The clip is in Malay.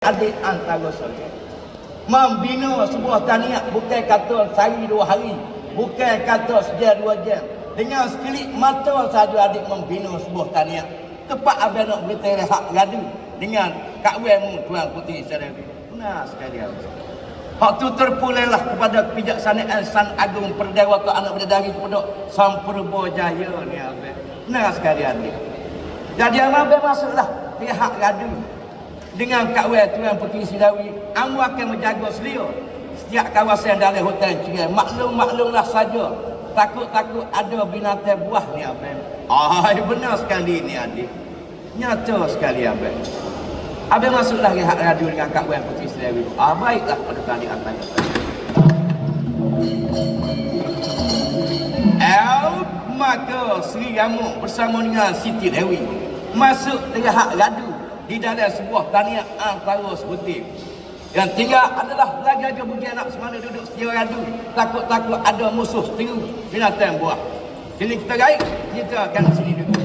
adik antara saudara. Membina sebuah taniak bukan kata sehari dua hari. Bukan kata sejam dua jam. Dengan sekelip mata saja adik membina sebuah taniak. Tepat abang nak berita rehat gadu. Dengan Kak Wemu Tuan Puteri Serewi. Benar sekali abang. Hak tu terpulailah kepada kebijaksanaan San Agung Perdewa ke anak berdari kepada Sang Purbo Jaya ni abang. Benar sekali adik. Jadi abang masuklah pihak gadu dengan Kak Wei Tuan Puteri Sidawi, Amu akan menjaga selia setiap kawasan dalam hutan Cerai. Maklum-maklumlah saja. Takut-takut ada binatang buah ni abang. Ah, benar sekali ni adik. Nyata sekali abang. Abang masuklah rehat radio dengan Kak Wei Puteri Sidawi. Ah, baiklah pada kali atas. El maka Sri Ramu bersama dengan Siti Dewi masuk rehat radio di dalam sebuah taniak antara sebutir. Yang tiga adalah lagi aja bagi anak semana duduk setia radu. Takut-takut ada musuh setiu binatang buah. Sini kita gaib, kita akan sini duduk.